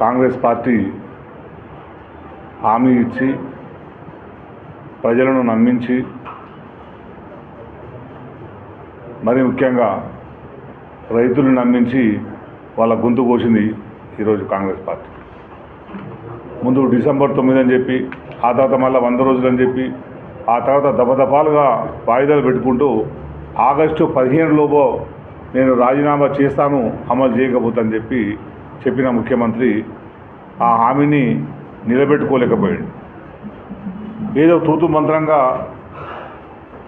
Congress party హామీ ఇచ్చి ప్రజలను నమ్మించి మరి ముఖ్యంగా రైతులను నమ్మించి వాళ్ళ గొంతు కోసింది ఈరోజు కాంగ్రెస్ పార్టీ. ముందు డిసెంబర్ తొమ్మిది అని చెప్పి ఆ తర్వాత మళ్ళీ వంద రోజులు అని చెప్పి ఆ తర్వాత దపదపాలుగా వాయిదాలు పెట్టుకుంటూ ఆగస్టు పదిహేను లోపో నేను రాజీనామా చేస్తాను అమలు చేయకపోతని చెప్పి చెప్పిన ముఖ్యమంత్రి ఆ హామీని నిలబెట్టుకోలేకపోయాడు ఏదో తూతు మంత్రంగా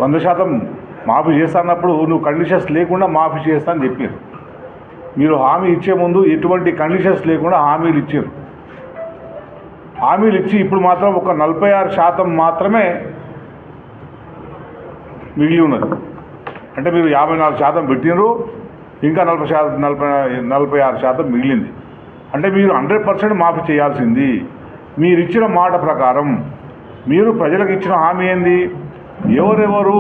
వంద శాతం మాఫీ చేస్తానప్పుడు నువ్వు కండిషన్స్ లేకుండా మాఫీ చేస్తా అని చెప్పారు. మీరు హామీ ఇచ్చే ముందు ఎటువంటి కండిషన్స్ లేకుండా హామీలు ఇచ్చారు. హామీలు ఇచ్చి ఇప్పుడు మాత్రం ఒక నలభై ఆరు శాతం మాత్రమే మిగిలి ఉన్నది. అంటే మీరు యాభై నాలుగు శాతం పెట్టినరు ఇంకా నలభై శాతం నలభై నలభై ఆరు శాతం మిగిలింది. అంటే మీరు హండ్రెడ్ పర్సెంట్ మాఫీ చేయాల్సింది. మీరు ఇచ్చిన మాట ప్రకారం. మీరు ప్రజలకు ఇచ్చిన హామీ ఏంది? ఎవరెవరు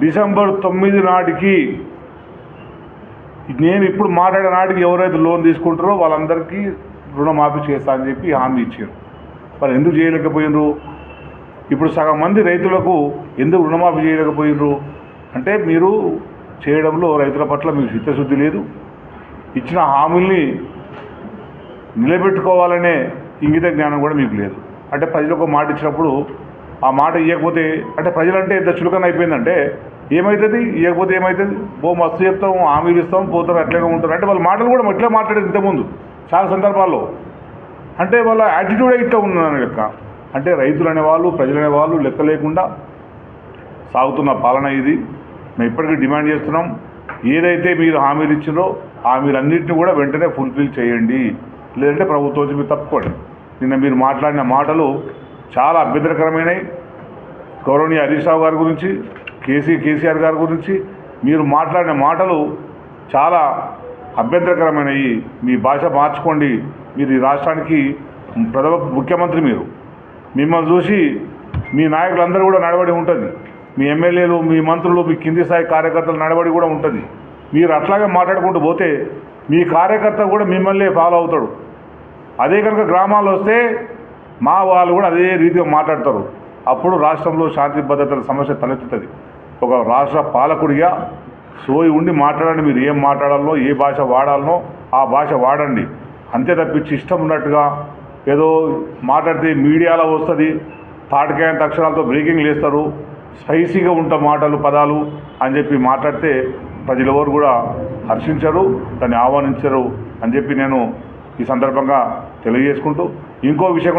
డిసెంబర్ తొమ్మిది నాటికి నేను ఇప్పుడు మాట్లాడే నాటికి ఎవరైతే లోన్ తీసుకుంటారో వాళ్ళందరికీ రుణమాఫీ చేస్తా అని చెప్పి హామీ ఇచ్చారు. మరి ఎందుకు చేయలేకపోయినరు? ఇప్పుడు సగం మంది రైతులకు ఎందుకు రుణమాఫీ చేయలేకపోయినరు? అంటే మీరు చేయడంలో రైతుల పట్ల మీకు చిత్తశుద్ధి లేదు. ఇచ్చిన హామీల్ని నిలబెట్టుకోవాలనే ఇంగిత జ్ఞానం కూడా మీకు లేదు. అంటే ప్రజలకు ఒక మాట ఇచ్చినప్పుడు ఆ మాట ఇవ్వకపోతే అంటే ప్రజలంటే ఎంత చులకన అయిపోయిందంటే ఏమవుతుంది ఇవ్వకపోతే ఏమవుతుంది ఓ మస్తు చెప్తాం హామీలు ఇస్తాం పోతారు అట్లనే ఉంటారు. అంటే వాళ్ళ మాటలు కూడా ఇట్లా మాట్లాడేది ఇంతకుముందు? చాలా సందర్భాల్లో. అంటే వాళ్ళ యాటిట్యూడే ఇట్లా ఉన్నాను లెక్క. అంటే రైతులు అనేవాళ్ళు ప్రజలు అనేవాళ్ళు లెక్క లేకుండా సాగుతున్న పాలన ఇది. మేము ఇప్పటికీ డిమాండ్ చేస్తున్నాం. ఏదైతే మీరు హామీలు ఇచ్చారో హామీలన్నింటినీ కూడా వెంటనే ఫుల్ఫిల్ చేయండి. లేదంటే ప్రభుత్వం మీరు తప్పుకోండి నిన్న మీరు మాట్లాడిన మాటలు చాలా అభ్యంతరకరమైనవి గౌరవనీయ హరీష్ రావు గారి గురించి కేసీ కేసీఆర్ గారి గురించి మీరు మాట్లాడిన మాటలు చాలా అభ్యంతరకరమైనవి మీ భాష మార్చుకోండి. మీరు ఈ రాష్ట్రానికి ప్రథమ ముఖ్యమంత్రి మీరు. మిమ్మల్ని చూసి మీ నాయకులందరూ కూడా నడబడి ఉంటుంది. మీ ఎమ్మెల్యేలు మీ మంత్రులు మీ కింది స్థాయి కార్యకర్తలు నడబడి కూడా ఉంటుంది. మీరు అట్లాగే మాట్లాడుకుంటూ పోతే మీ కార్యకర్త కూడా మిమ్మల్ని ఫాలో అవుతాడు అదే కనుక గ్రామాల్లో వస్తే మా వాళ్ళు కూడా అదే రీతిగా మాట్లాడతారు. అప్పుడు రాష్ట్రంలో శాంతి భద్రతల సమస్య తలెత్తుతుంది. ఒక రాష్ట్ర పాలకుడిగా సోయి ఉండి మాట్లాడండి మీరు ఏం మాట్లాడాలో ఏ భాష వాడాలనో ఆ భాష వాడండి. అంతే తప్పించి ఇష్టం ఉన్నట్టుగా ఏదో మాట్లాడితే మీడియాలో వస్తుంది తాటికాయంత అక్షరాలతో బ్రేకింగ్ లేస్తారు స్పైసీగా ఉంటా మాటలు పదాలు అని చెప్పి మాట్లాడితే ప్రజలు ఎవరు కూడా హర్షించరు దాన్ని ఆహ్వానించరు అని చెప్పి నేను ఈ సందర్భంగా తెలియజేసుకుంటూ ఇంకో విషయం